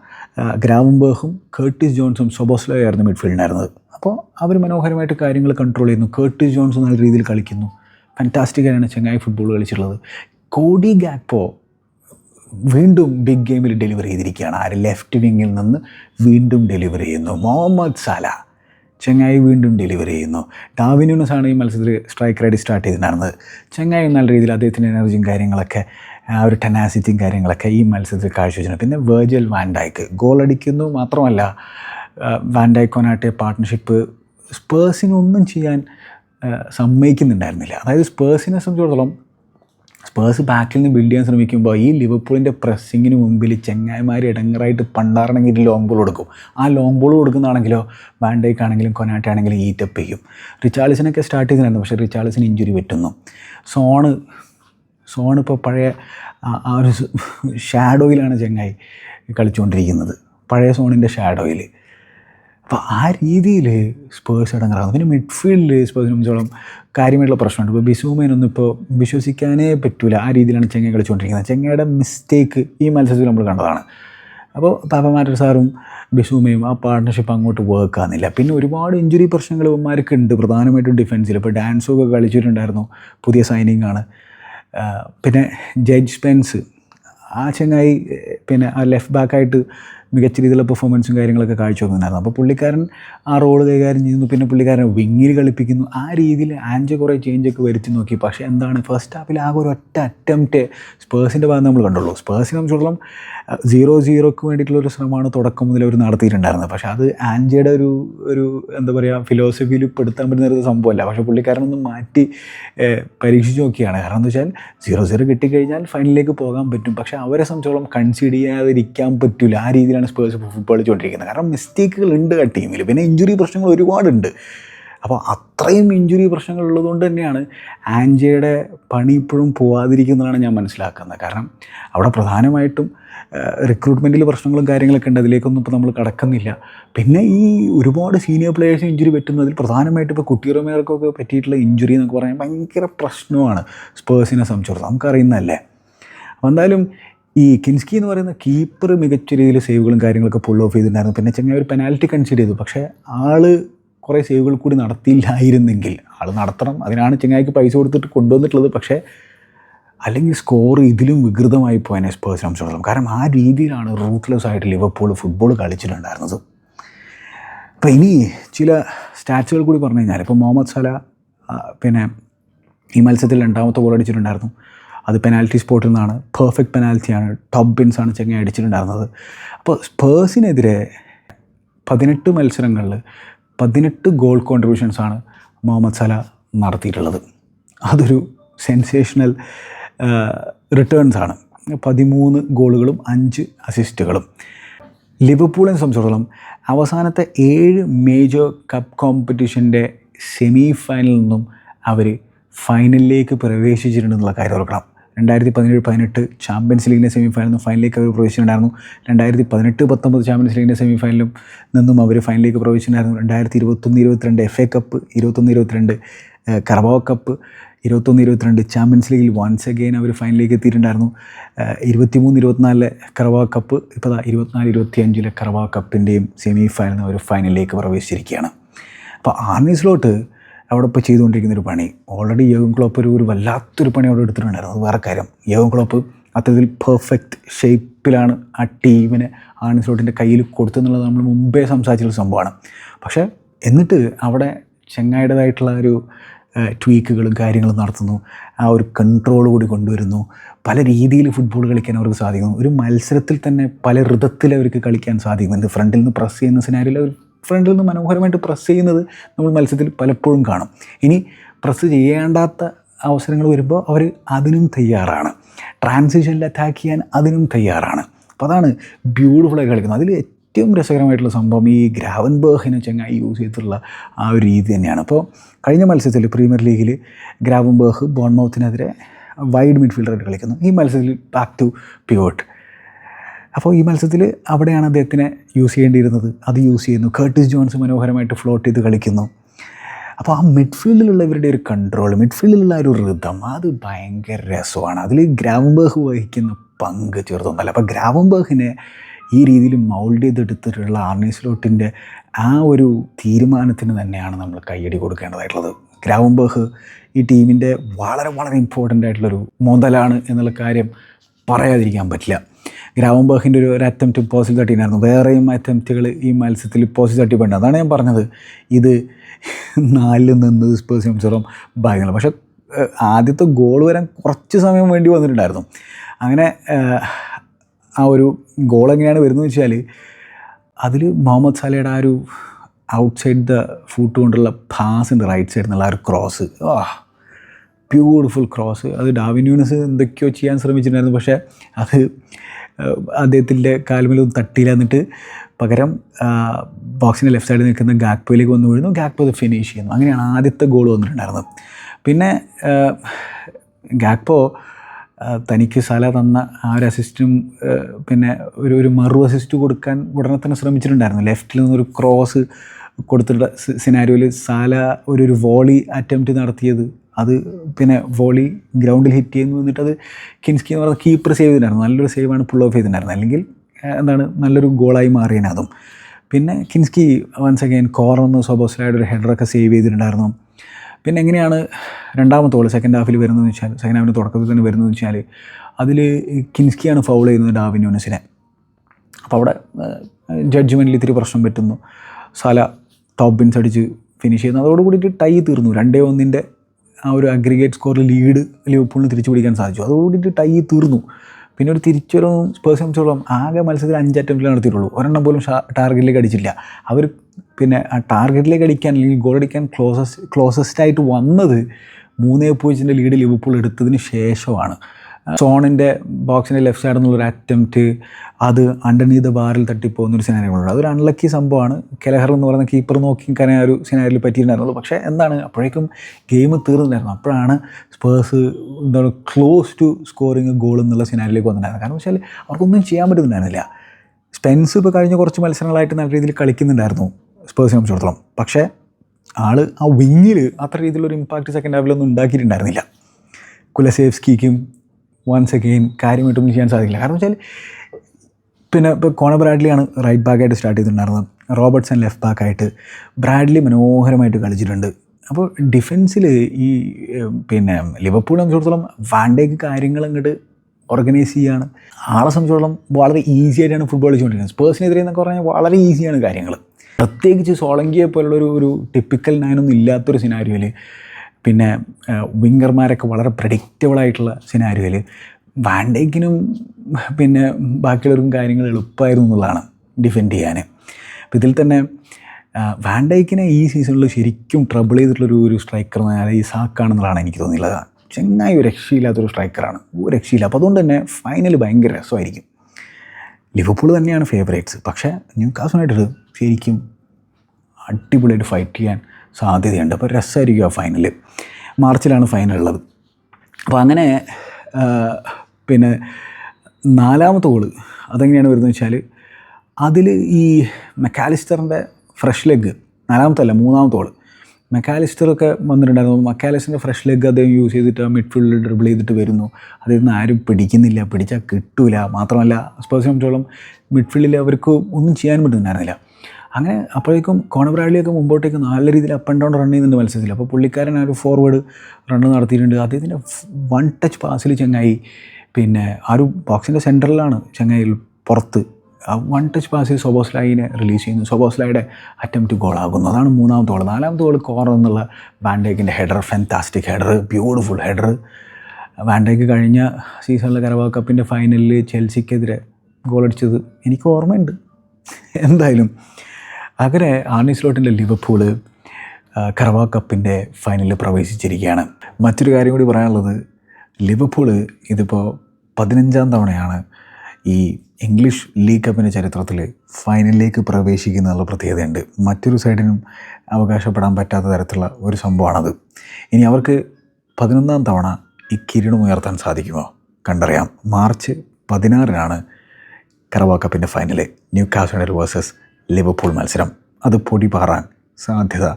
ഗ്രാവൻബർഗും കേർട്ടിസ് ജോൺസും സൊബോസ്ലോ ആയിരുന്നു മിഡ്ഫീൽഡിനായിരുന്നത് അപ്പോൾ അവർ മനോഹരമായിട്ട് കാര്യങ്ങൾ കൺട്രോൾ ചെയ്യുന്നു. കേർട്ടിസ് ജോൺസ് നല്ല രീതിയിൽ കളിക്കുന്നു. ഫാന്റാസ്റ്റിക് ആയാണ് ചെങ്ങായി ഫുട്ബോൾ കളിച്ചിട്ടുള്ളത്. കോഡി ഗാക്പോ വീണ്ടും ബിഗ് ഗെയിമിൽ ഡെലിവറി ചെയ്തിരിക്കുകയാണ്. ആര്? ലെഫ്റ്റ് വിങ്ങിൽ നിന്ന് വീണ്ടും ഡെലിവറി ചെയ്യുന്നു. മുഹമ്മദ് സല ചെങ്ങായി വീണ്ടും ഡെലിവറി ചെയ്യുന്നു. ആണ് ഈ മത്സരത്തിൽ സ്ട്രൈക്കറായിട്ട് സ്റ്റാർട്ട് ചെയ്തിട്ടുണ്ടായിരുന്നത്. ചെങ്ങായി നല്ല രീതിയിൽ അദ്ദേഹത്തിന്റെ എനർജിയും കാര്യങ്ങളൊക്കെ ആ ഒരു ടെനാസിറ്റിയും കാര്യങ്ങളൊക്കെ ഈ മത്സരത്തിൽ കാഴ്ചവെച്ചിട്ടുണ്ട് പിന്നെ വേർജൽ വാൻഡായ്ക്ക് ഗോൾ അടിക്കുന്നു മാത്രമല്ല വാൻഡായ്ക്കോനായിട്ട് പാർട്ട്ണർഷിപ്പ് സ്പേഴ്സിനൊന്നും ചെയ്യാൻ സമ്മതിക്കുന്നുണ്ടായിരുന്നില്ല. അതായത് സ്പേഴ്സിനെ സംബന്ധിച്ചിടത്തോളം സ്പേഴ്സ് ബാക്കിൽ നിന്ന് ബിൽഡ് ചെയ്യാൻ ശ്രമിക്കുമ്പോൾ ഈ ലിവർപൂളിന്റെ പ്രസ്സിങ്ങിന് മുമ്പിൽ ചെങ്ങായിമാർ ഇടങ്ങറായിട്ട് പണ്ടാറണമെങ്കിൽ ലോങ് ബോൾ കൊടുക്കും. ആ ലോങ് ബോൾ കൊടുക്കുന്നതാണെങ്കിലോ വാൻഡേക്ക് ആണെങ്കിലും കൊനാട്ട ആണെങ്കിലും ഈറ്റപ്പ് ചെയ്യും. റിച്ചാർഡ്സിനൊക്കെ സ്റ്റാർട്ട് ചെയ്തിട്ടുണ്ടായിരുന്നു പക്ഷേ റിച്ചാർഡ്സിന് ഇഞ്ചുറി പറ്റുന്നു. സോണ് സോൺ പഴയ ആ ഒരു ഷാഡോയിലാണ് ചെങ്ങായി കളിച്ചുകൊണ്ടിരിക്കുന്നത്. പഴയ സോണിന്റെ ഷാഡോയിൽ അപ്പോൾ ആ രീതിയിൽ സ്പേഴ്സ് ഇടങ്ങറാകുന്നു പിന്നെ മിഡ്ഫീൽഡിൽ സ്പേഴ്സിനെ സംബന്ധിച്ചോളം കാര്യമായിട്ടുള്ള പ്രശ്നമുണ്ട്. ഇപ്പോൾ ബിസുമേനൊന്നും ഇപ്പോൾ വിശ്വസിക്കാനേ പറ്റില്ല ആ രീതിയിലാണ് ചെങ്ങ കളിച്ചുകൊണ്ടിരിക്കുന്നത് ചെങ്ങയുടെ മിസ്റ്റേക്ക് ഈ മത്സരത്തിൽ നമ്മൾ കണ്ടതാണ്. അപ്പോൾ പാപ്പമാരുടെ സാറും ബിസുമയും ആ പാർട്ട്ണർഷിപ്പ് അങ്ങോട്ട് വർക്ക് ആകുന്നില്ല പിന്നെ ഒരുപാട് ഇഞ്ചുറി പ്രശ്നങ്ങൾ ഇവന്മാർക്ക് ഉണ്ട്. പ്രധാനമായിട്ടും ഡിഫൻസിൽ ഇപ്പോൾ ഡാൻസൊക്കെ കളിച്ചിട്ടുണ്ടായിരുന്നു. പുതിയ സൈനിങ് ആണ്. പിന്നെ ജഡ്ജ് സ്പെൻസ്. ആ ചങ്ങായി പിന്നെ ആ ലെഫ്റ്റ് ബാക്കായിട്ട് മികച്ച രീതിയിലുള്ള പെർഫോമൻസും കാര്യങ്ങളൊക്കെ കാഴ്ചവെക്കുന്നുണ്ടായിരുന്നു. അപ്പോൾ പുള്ളിക്കാരൻ ആ റോൾ കൈകാര്യം ചെയ്യുന്നു പിന്നെ പുള്ളിക്കാരൻ വിങ്ങിൽ കളിപ്പിക്കുന്നു. ആ രീതിയിൽ ആൻജ് കുറേ ചേഞ്ചൊക്കെ വരുത്തി നോക്കി. പക്ഷേ എന്താണ് ഫസ്റ്റ് ഹാഫിൽ ആകെ ഒരു ഒറ്റ അറ്റംപ്റ്റ് സ്പേഴ്സിന്റെ ഭാഗം നമ്മൾ കണ്ടുള്ളൂ. സ്പേഴ്സിനെ സംബന്ധിച്ചിടത്തോളം സീറോ സീറോക്ക് വേണ്ടിയിട്ടുള്ള ഒരു ശ്രമമാണ് തുടക്കം മുതൽ അവർ നടത്തിയിട്ടുണ്ടായിരുന്നത്. പക്ഷേ അത് ആൻജയുടെ ഒരു ഒരു എന്താ പറയുക ഫിലോസഫിയിൽ പെടുത്താൻ പറ്റുന്ന ഒരു സംഭവമല്ല. പക്ഷേ പുള്ളിക്കാരനൊന്ന് മാറ്റി പരീക്ഷിച്ച് നോക്കിയാണ്. കാരണം എന്താ വെച്ചാൽ സീറോ സീറോ കിട്ടിക്കഴിഞ്ഞാൽ ഫൈനലിലേക്ക് പോകാൻ പറ്റും. പക്ഷേ അവരെ സംബന്ധിച്ചോളം കൺസീഡ് ചെയ്യാതിരിക്കാൻ പറ്റില്ല ആ രീതിയിലാണ് സ്പേഴ്സ് ഫുട്ബോൾ കളിച്ചുകൊണ്ടിരിക്കുന്നത്. കാരണം മിസ്റ്റേക്കുകൾ ഉണ്ട് ആ ടീമിൽ പിന്നെ ഇഞ്ചുറി പ്രശ്നങ്ങൾ ഒരുപാടുണ്ട്. അപ്പോൾ അത്രയും ഇഞ്ചുറി പ്രശ്നങ്ങൾ ഉള്ളതുകൊണ്ട് തന്നെയാണ് ആൻജയുടെ പണി ഇപ്പോഴും പോവാതിരിക്കുന്നതാണ് ഞാൻ മനസ്സിലാക്കുന്നത്. കാരണം അവിടെ പ്രധാനമായിട്ടും റിക്രൂട്ട്മെന്റിൽ പ്രശ്നങ്ങളും കാര്യങ്ങളൊക്കെ ഉണ്ട്. അതിലേക്കൊന്നും ഇപ്പോൾ നമ്മൾ കടക്കുന്നില്ല. പിന്നെ ഈ ഒരുപാട് സീനിയർ പ്ലെയേഴ്സ് ഇഞ്ചുറി പറ്റുന്നതിൽ പ്രധാനമായിട്ട് ഇപ്പോൾ കുട്ടിയുറമേർക്കൊക്കെ പറ്റിയിട്ടുള്ള ഇഞ്ചുറി എന്നൊക്കെ പറയാൻ ഭയങ്കര പ്രശ്നമാണ് സ്പേഴ്സിനെ സംബന്ധിച്ചിടത്തോളം. നമുക്കറിയുന്നതല്ലേ? അപ്പോൾ എന്തായാലും ഈ കിൻസ്കി എന്ന് പറയുന്ന കീപ്പർ മികച്ച രീതിയിൽ സേവുകളും കാര്യങ്ങളൊക്കെ പുൾ ഓഫ് ചെയ്തിട്ടുണ്ടായിരുന്നു. പിന്നെ ചെങ്ങായി ഒരു പെനാൽറ്റി കൺസിഡർ ചെയ്തു. പക്ഷേ ആൾ കുറേ സേവുകൾ കൂടി നടത്തിയില്ലായിരുന്നെങ്കിൽ ആൾ നടത്തണം. അതിനാണ് ചെങ്ങായിക്ക് പൈസ കൊടുത്തിട്ട് കൊണ്ടുവന്നിട്ടുള്ളത്. പക്ഷേ അല്ലെങ്കിൽ സ്കോർ ഇതിലും വികൃതമായി പോയതിനെ സ്പേഴ്സ് സംബന്ധിച്ചിടത്തോളം. കാരണം ആ രീതിയിലാണ് റൂത്ത്ലെസ് ആയിട്ട് ലിവർപൂൾ ഫുട്ബോൾ കളിച്ചിട്ടുണ്ടായിരുന്നത്. അപ്പോൾ ഇനി ചില സ്റ്റാറ്റ്സുകൾ കൂടി പറഞ്ഞു കഴിഞ്ഞാൽ ഇപ്പോൾ മുഹമ്മദ് സല പിന്നെ ഈ മത്സരത്തിൽ രണ്ടാമത്തെ ഗോൾ അടിച്ചിട്ടുണ്ടായിരുന്നു. അത് പെനാൽറ്റി സ്പോട്ടിൽ നിന്നാണ് പെർഫെക്റ്റ് പെനാൽറ്റിയാണ് ടോപ്പ് ആണ് ചെങ്ങ അടിച്ചിട്ടുണ്ടായിരുന്നത്. അപ്പോൾ സ്പേഴ്സിനെതിരെ പതിനെട്ട് മത്സരങ്ങളിൽ പതിനെട്ട് ഗോൾ കോൺട്രിബ്യൂഷൻസാണ് മുഹമ്മദ് സല നടത്തിയിട്ടുള്ളത്. അതൊരു സെൻസേഷണൽ റിട്ടേൺസ് ആണ്. പതിമൂന്ന് ഗോളുകളും അഞ്ച് അസിസ്റ്റുകളും ലിവർപൂളിനെ സംബന്ധിച്ചിടത്തോളം അവസാനത്തെ ഏഴ് മേജർ കപ്പ് കോമ്പറ്റീഷന്റെ സെമി ഫൈനലിൽ നിന്നും അവർ ഫൈനലിലേക്ക് പ്രവേശിച്ചിട്ടുണ്ടെന്നുള്ള കാര്യം ഓർക്കണം. രണ്ടായിരത്തി പതിനേഴ് പതിനെട്ട് ചാമ്പ്യൻസ് ലീഗിന്റെ സെമി ഫൈനലിൽ ഫൈനലിലേക്ക് അവർ പ്രവേശിച്ചിട്ടുണ്ടായിരുന്നു. രണ്ടായിരത്തി പതിനെട്ട് പത്തൊമ്പത് ചാമ്പ്യൻസ് ലീഗിന്റെ സെമി ഫൈനലിലും നിന്നും അവർ ഫൈനലിലേക്ക് പ്രവേശിച്ചിട്ടുണ്ടായിരുന്നു. രണ്ടായിരത്തി ഇരുപത്തൊന്ന് ഇരുപത്തിരണ്ട് എഫ് എ കപ്പ് ഇരുപത്തൊന്ന് ഇരുപത്തിരണ്ട് കറബാവോ കപ്പ് ഇരുപത്തൊന്ന് ഇരുപത്തിരണ്ട് ചാമ്പ്യൻസ് ലീഗിൽ വൺസ് അഗെയിൻ അവർ ഫൈനലിലേക്ക് എത്തിയിട്ടുണ്ടായിരുന്നു. ഇരുപത്തിമൂന്ന് ഇരുപത്തിനാലിലെ കറവാ കപ്പ് ഇപ്പോൾ ഇരുപത്തിനാല് ഇരുപത്തി അഞ്ചിലെ കറബാവോ കപ്പിന്റെയും സെമി ഫൈനലിൽ നിന്ന് അവർ ഫൈനലിലേക്ക് പ്രവേശിച്ചിരിക്കുകയാണ്. അപ്പോൾ ആർമി സ്ലോട്ട് അവിടെ ഇപ്പോൾ ചെയ്തുകൊണ്ടിരിക്കുന്ന ഒരു പണി. ഓൾറെഡി യോഗം ക്ലോപ്പ് ഒരു ഒരു വല്ലാത്തൊരു പണി അവിടെ എടുത്തിട്ടുണ്ടായിരുന്നു. അത് വേറെ കാര്യം. യോഗം ക്ലോപ്പ് അത്തരത്തിൽ പെർഫെക്റ്റ് ഷേപ്പിലാണ് ആ ടീമിനെ ആണിസ്ലോട്ടിന്റെ കയ്യിൽ കൊടുത്തെന്നുള്ളത് നമ്മൾ മുമ്പേ സംസാരിച്ചൊരു സംഭവമാണ്. പക്ഷേ എന്നിട്ട് അവിടെ ചെങ്ങായുടേതായിട്ടുള്ള ഒരു ട്വീക്കുകളും കാര്യങ്ങളും നടത്തുന്നു. ആ ഒരു കൺട്രോൾ കൂടി കൊണ്ടുവരുന്നു. പല രീതിയിൽ ഫുട്ബോൾ കളിക്കാൻ അവർക്ക് സാധിക്കുന്നു. ഒരു മത്സരത്തിൽ തന്നെ പല ഋതത്തിൽ അവർക്ക് കളിക്കാൻ സാധിക്കുന്നുണ്ട് ഫ്രണ്ടിൽ നിന്ന് പ്രസ് ചെയ്യുന്ന സിനാരിയിൽ അവർ ഫ്രണ്ടിൽ നിന്ന് മനോഹരമായിട്ട് പ്രസ് ചെയ്യുന്നത് നമ്മൾ മത്സ്യത്തിൽ പലപ്പോഴും കാണും. ഇനി പ്രസ് ചെയ്യേണ്ടാത്ത അവസരങ്ങൾ വരുമ്പോൾ അവർ അതിനും തയ്യാറാണ്. ട്രാൻസിഷനിൽ അറ്റാക്ക് ചെയ്യാൻ അതിനും തയ്യാറാണ്. അപ്പോൾ അതാണ് ബ്യൂട്ടിഫുള്ളായി കളിക്കുന്നത്. അതിൽ ഏറ്റവും രസകരമായിട്ടുള്ള സംഭവം ഈ ഗ്രാവൻ ബേഹിനെ ചങ്ങായി യൂസ് ചെയ്തിട്ടുള്ള ആ ഒരു രീതി തന്നെയാണ്. അപ്പോൾ കഴിഞ്ഞ മത്സരത്തിൽ പ്രീമിയർ ലീഗിൽ ഗ്രാവൻ ബേഹ് ബോൺമൗത്തിനെതിരെ വൈഡ് മിഡ്ഫീൽഡറായിട്ട് കളിക്കുന്നു. ഈ മത്സരത്തിൽ ബാക്ക് ടു പിവോട്ട് അപ്പോൾ ഈ മത്സരത്തിൽ അവിടെയാണ് അദ്ദേഹത്തിനെ യൂസ് ചെയ്യേണ്ടിയിരുന്നത്. അത് യൂസ് ചെയ്യുന്നു. കേർട്ടിസ് ജോൺസ് മനോഹരമായിട്ട് ഫ്ലോട്ട് ചെയ്ത് കളിക്കുന്നു. അപ്പോൾ ആ മിഡ്ഫീൽഡിലുള്ള ഇവരുടെ ഒരു കൺട്രോൾ മിഡ്ഫീൽഡിലുള്ള ഒരു റിതം അത് ഭയങ്കര രസമാണ്. അതിൽ ഗ്രാവംബേഹ് വഹിക്കുന്ന പങ്ക് ചെറുതൊന്നല്ല. അപ്പോൾ ഗ്രാവംബേഹിനെ ഈ രീതിയിൽ മൗൾഡ് ചെയ്തെടുത്തിട്ടുള്ള ആർണി സ്ലോട്ടിന്റെ ആ ഒരു തീരുമാനത്തിന് തന്നെയാണ് നമ്മൾ കയ്യടി കൊടുക്കേണ്ടതായിട്ടുള്ളത്. ഗ്രാവംബേഹ് ഈ ടീമിന്റെ വളരെ വളരെ ഇമ്പോർട്ടന്റ് ആയിട്ടുള്ളൊരു മുതലാണ് എന്നുള്ള കാര്യം പറയാതിരിക്കാൻ പറ്റില്ല. ഗ്രാവംബേഹിന്റെ ഒരു ഒരു അറ്റംപ്റ്റ് പോസിൽ തട്ടിയിട്ടായിരുന്നു വേറെയും അറ്റംപ്റ്റുകൾ ഈ മത്സരത്തിൽ പോസിൽ തട്ടിപ്പോയിട്ടുണ്ട് അതാണ് ഞാൻ പറഞ്ഞത്. ഇത് നാലിൽ നിന്ന് സ്പേഴ്സ് സംബന്ധിച്ചോളം ഭാഗ്യങ്ങൾ പക്ഷേ ആദ്യത്തെ ഗോൾ വരാൻ കുറച്ച് സമയം വേണ്ടി വന്നിട്ടുണ്ടായിരുന്നു. അങ്ങനെ ആ ഒരു ഗോൾ എങ്ങനെയാണ് വരുന്നത് വെച്ചാൽ അതിൽ മുഹമ്മദ് സാലയുടെ ആ ഒരു ഔട്ട് സൈഡ് ദ ഫുട്ട് കൊണ്ടുള്ള പാസ് ഉണ്ട് റൈറ്റ് സൈഡിൽ നിന്നുള്ള ആ ഒരു ക്രോസ് ആ ബ്യൂട്ടിഫുൾ ക്രോസ് അത് ഡാവിന്യൂനസ് എന്തൊക്കെയോ ചെയ്യാൻ ശ്രമിച്ചിട്ടുണ്ടായിരുന്നു. പക്ഷേ അത് അദ്ദേഹത്തിന്റെ കാൽമേലൊന്നും തട്ടിയില്ല എന്നിട്ട് പകരം ബോക്സിന്റെ ലെഫ്റ്റ് സൈഡിൽ നിൽക്കുന്ന ഗാക്പോയിലേക്ക് വന്ന് വീഴുന്നു. ഗാക്പോ അത് ഫിനിഷ് ചെയ്യുന്നു. അങ്ങനെയാണ് ആദ്യത്തെ ഗോൾ വന്നിട്ടുണ്ടായിരുന്നത്. പിന്നെ ഗാക്പോ തനിക്ക് സല തന്ന ആ ഒരു അസിസ്റ്റും പിന്നെ ഒരു ഒരു മറു അസിസ്റ്റ് കൊടുക്കാൻ ഉടനെ തന്നെ ശ്രമിച്ചിട്ടുണ്ടായിരുന്നു. ലെഫ്റ്റിൽ നിന്നൊരു ക്രോസ് കൊടുത്തിട്ടുള്ള സിനാരിയോയിൽ സാല ഒരു ഒരു വോളി അറ്റംപ്റ്റ് നടത്തിയത് അത് പിന്നെ വോളി ഗ്രൗണ്ടിൽ ഹിറ്റ് ചെയ്യുന്നു എന്നിട്ട് അത് കിൻസ്കി എന്ന് പറയുന്നത് കീപ്പർ സേവ് ചെയ്തിട്ടുണ്ടായിരുന്നു. നല്ലൊരു സേവാണ് പുൾ ഓഫ് ചെയ്തിട്ടുണ്ടായിരുന്നത്. അല്ലെങ്കിൽ എന്താണ് നല്ലൊരു ഗോളായി മാറിയേനെ അതും. പിന്നെ കിൻസ്കി വൺസ് അഗൈൻ കോർന്ന് സോബോസിലായിട്ട് ഒരു ഹെഡറൊക്കെ സേവ് ചെയ്തിട്ടുണ്ടായിരുന്നു. പിന്നെ എങ്ങനെയാണ് രണ്ടാമത്തെ ഗോൾ സെക്കൻഡ് ഹാഫിൽ വരുന്നതെന്ന് വെച്ചാൽ സെക്കൻഡ് ഹാഫിന്റെ തുടക്കത്തിൽ തന്നെ വരുന്നതെന്ന് വെച്ചാൽ അതിൽ കിൻസ്കിയാണ് ഫൗൾ ചെയ്യുന്നത് ഡാവിൻ യൂണിസിനെ അപ്പോൾ അവിടെ ജഡ്ജ്മെന്റിൽ ഇത്തിരി പ്രശ്നം പറ്റുന്നു. സല ടോപ്പ് ബിൻസ് അടിച്ച് ഫിനിഷ് ചെയ്യുന്നു. അതോടുകൂടിയിട്ട് ടൈ തീർന്നു. രണ്ടേ ഒന്നിന്റെ ആ ഒരു അഗ്രിഗേറ്റ് സ്കോറിൽ ലീഡ് ലിവർപൂളിന് തിരിച്ചു പിടിക്കാൻ സാധിച്ചു. അതോടുകൂടിയിട്ട് ടൈ തീർന്നു. പിന്നെ ഒരു തിരിച്ചൊരു സ്പേഴ്സ് ആകെ മത്സരത്തിൽ അഞ്ച് അറ്റംപ്റ്റിൽ നടത്തിയിട്ടുള്ളൂ. ഒരെണ്ണം പോലും ടാർഗറ്റിലേക്ക് അടിച്ചില്ല. അവർ പിന്നെ ആ ടാർഗറ്റിലേക്ക് അടിക്കാൻ അല്ലെങ്കിൽ ഗോൾ അടിക്കാൻ ക്ലോസസ്റ്റ് ക്ലോസസ്റ്റ് ആയിട്ട് വന്നത് മൂന്നേ പൂജ്യത്തിന്റെ ലീഡ് ലിവർപൂൾ എടുത്തതിന് ശേഷമാണ്. സോണിന്റെ ബോക്സിന്റെ ലെഫ്റ്റ് സൈഡിൽ നിന്നുള്ളൊരു അറ്റംപ്റ്റ് അത് അണ്ടർനീത് ബാറിൽ തട്ടിപ്പോകുന്ന ഒരു സിനാരിയുണ്ട് അതൊരു അൺലക്കി സംഭവമാണ്. കെലഹർ എന്ന് പറയുന്ന കീപ്പർ നോക്കി കനെ ഒരു സിനാരിയിൽ പറ്റിയിട്ടുണ്ടായിരുന്നുള്ളൂ. പക്ഷേ എന്താണ് അപ്പോഴേക്കും ഗെയിം തീർന്നിട്ടുണ്ടായിരുന്നു അപ്പോഴാണ് സ്പേഴ്സ് എന്താണ് ക്ലോസ് ടു സ്കോറിങ് ഗോൾ എന്നുള്ള സിനാരിയിലേക്ക് വന്നിട്ടുണ്ടായിരുന്നത്. കാരണം വെച്ചാൽ അവർക്കൊന്നും ചെയ്യാൻ പറ്റുന്നുണ്ടായിരുന്നില്ല. സ്പെൻസ് ഇപ്പോൾ കഴിഞ്ഞ കുറച്ച് മത്സരങ്ങളായിട്ട് നല്ല രീതിയിൽ കളിക്കുന്നുണ്ടായിരുന്നു സ്പേഴ്സിനെ സംബന്ധിച്ചിടത്തോളം. പക്ഷേ ആൾ ആ വിങ്ങിൽ അത്ര രീതിയിലൊരു ഇമ്പാക്റ്റ് സെക്കൻഡ് ഹാഫിലൊന്നും ഉണ്ടാക്കിയിട്ടുണ്ടായിരുന്നില്ല. കുലസേവ്സ്കിക്കും വൺസ് അഗെയിൻ കാര്യമായിട്ടൊന്നും ചെയ്യാൻ സാധിക്കില്ല. കാരണം വെച്ചാൽ പിന്നെ ഇപ്പോൾ കോണ ബ്രാഡ്ലിയാണ് റൈറ്റ് ബാക്കായിട്ട് സ്റ്റാർട്ട് ചെയ്തിട്ടുണ്ടായിരുന്നത്. റോബർട്ട്സൺ ലെഫ്റ്റ് ബാക്കായിട്ട് ബ്രാഡ്ലി മനോഹരമായിട്ട് കളിച്ചിട്ടുണ്ട്. അപ്പോൾ ഡിഫൻസിൽ ഈ പിന്നെ ലിവർപൂളിനെ സംബന്ധിച്ചിടത്തോളം വാണ്ടേക്ക് കാര്യങ്ങൾ അങ്ങോട്ട് ഓർഗനൈസ് ചെയ്യുകയാണ് ആളെ സംബന്ധിച്ചിടത്തോളം വളരെ ഈസി ആയിട്ടാണ് ഫുട്ബോൾ കളിച്ചുകൊണ്ടിരിക്കുന്നത് സ്പേഴ്സിനെതിരെ എന്നൊക്കെ പറഞ്ഞാൽ വളരെ ഈസിയാണ് കാര്യങ്ങൾ. പ്രത്യേകിച്ച് സോളങ്കിയെ പോലുള്ള ഒരു ഒരു ടിപ്പിക്കൽ നയനൊന്നും ഇല്ലാത്തൊരു സിനാരിയോയിൽ പിന്നെ വിങ്ങർമാരൊക്കെ വളരെ പ്രഡിക്റ്റബിളായിട്ടുള്ള സിനാരിയോയിൽ വാണ്ടേക്കിനും പിന്നെ ബാക്കിയുള്ളവർക്കും കാര്യങ്ങൾ എളുപ്പമായിരുന്നു എന്നുള്ളതാണ് ഡിഫെൻഡ് ചെയ്യാൻ. ഇതിൽ തന്നെ വാൻഡൈക്കിനെ ഈ സീസണിൽ ശരിക്കും ട്രബിൾ ചെയ്തിട്ടുള്ളൊരു ഒരു സ്ട്രൈക്കർ എന്ന് പറഞ്ഞാൽ ഈ സാക്കാണെന്നുള്ളതാണ് എനിക്ക് തോന്നിയുള്ളത് ചെങ്ങായി ഒരു രക്ഷയില്ലാത്തൊരു സ്ട്രൈക്കറാണ് ഒരു രക്ഷയില്ല. അപ്പോൾ അതുകൊണ്ട് തന്നെ ഫൈനൽ ഭയങ്കര രസമായിരിക്കും. ലിവർപൂൾ തന്നെയാണ് ഫേവറേറ്റ്സ് പക്ഷേ ന്യൂ കാസുമായിട്ട് ശരിക്കും അടിപൊളിയായിട്ട് ഫൈറ്റ് ചെയ്യാൻ സാധ്യതയുണ്ട്. അപ്പോൾ രസമായിരിക്കും ആ ഫൈനൽ മാർച്ചിലാണ് ഫൈനൽ ഉള്ളത്. അപ്പോൾ അങ്ങനെ പിന്നെ നാലാമത്തെ ഗോൾ അതെങ്ങനെയാണ് വരുന്നത് വെച്ചാൽ അതിൽ ഈ മെക്കാലിസ്റ്ററിന്റെ ഫ്രഷ് ലെഗ് നാലാമത്തെ അല്ല മൂന്നാമത്തെ ഗോൾ മെക്കാലിസ്റ്ററൊക്കെ വന്നിട്ടുണ്ടായിരുന്നു. മെക്കാലിസ്റ്ററിന്റെ ഫ്രഷ് ലെഗ് അദ്ദേഹം യൂസ് ചെയ്തിട്ട് മിഡ്ഫീൽഡിൽ ഡ്രിബിൾ ചെയ്തിട്ട് വരുന്നു. അതിൽ നിന്ന് ആരും പിടിക്കുന്നില്ല പിടിച്ചാൽ കിട്ടൂല. മാത്രമല്ല സ്പേഴ്സിനെ സംബന്ധിച്ചോളം മിഡ്ഫീൽഡിൽ അവർക്ക് ഒന്നും ചെയ്യാൻ പറ്റുന്നുണ്ടായിരുന്നില്ല. അങ്ങനെ അപ്പോഴേക്കും കോണബ്രാഡിയൊക്കെ മുമ്പോട്ടേക്ക് നല്ല രീതിയിൽ അപ്പ് ആൻഡ് ഡൗൺ റൺ ചെയ്യുന്നുണ്ട് മത്സരത്തിൽ. അപ്പോൾ പുള്ളിക്കാരൻ ആ ഒരു ഫോർവേഡ് റണ്ണ് നടത്തിയിട്ടുണ്ട്. അദ്ദേഹത്തിന്റെ വൺ ടച്ച് പാസിൽ ചങ്ങായി. പിന്നെ ആ ഒരു ബോക്സിന്റെ സെന്ററിലാണ് ചങ്ങായി പുറത്ത്. ആ വൺ ടച്ച് പാസിൽ സൊബോസ്ലായിനെ റിലീസ് ചെയ്യുന്നു. സൊബോസ്ലായുടെ അറ്റംപ്റ്റ് ഗോളാകുന്നു അതാണ് മൂന്നാമത്തെ ഗോൾ നാലാമത്തെ ഗോൾ കോർണർ എന്നുള്ള വാൻഡേക്കിന്റെ header fantastic header beautiful header van Dijk കഴിഞ്ഞ സീസണിലെ കരവാ കപ്പിന്റെ ഫൈനലിൽ ചെൽസിക്കെതിരെ ഗോളടിച്ചത് എനിക്ക് ഓർമ്മയുണ്ട്. എന്തായാലും അങ്ങനെ ആർണി സ്ലോട്ടിന്റെ ലിവർപൂൾ കറവാ കപ്പിന്റെ ഫൈനലിൽ പ്രവേശിച്ചിരിക്കുകയാണ്. മറ്റൊരു കാര്യം കൂടി പറയാനുള്ളത് ലിവർപൂൾ ഇതിപ്പോൾ പതിനഞ്ചാം തവണയാണ് ഈ ഇംഗ്ലീഷ് ലീഗ് കപ്പിന്റെ ചരിത്രത്തിൽ ഫൈനലിലേക്ക് പ്രവേശിക്കുന്നുള്ള പ്രത്യേകതയുണ്ട്. മറ്റൊരു സൈഡിനും അവകാശപ്പെടാൻ പറ്റാത്ത തരത്തിലുള്ള ഒരു സംഭവമാണത്. ഇനി അവർക്ക് പതിനൊന്നാം തവണ ഈ കിരീടം ഉയർത്താൻ സാധിക്കുമോ? കണ്ടറിയാം. മാർച്ച് പതിനാറിനാണ് കറവാ കപ്പിന്റെ ഫൈനൽ ന്യൂ കാസണർ വേഴ്സസ് ലിവർപൂൾ മത്സരം. അത് പൊടി പാറാൻ സാധ്യത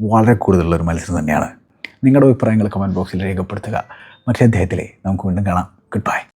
വളരെ കൂടുതലുള്ള ഒരു മത്സരം തന്നെയാണ്. നിങ്ങളുടെ അഭിപ്രായങ്ങൾ കമന്റ് ബോക്സിൽ രേഖപ്പെടുത്തുക. മറ്റേ അദ്ദേഹത്തിലെ നമുക്ക് വീണ്ടും കാണാം. Good bye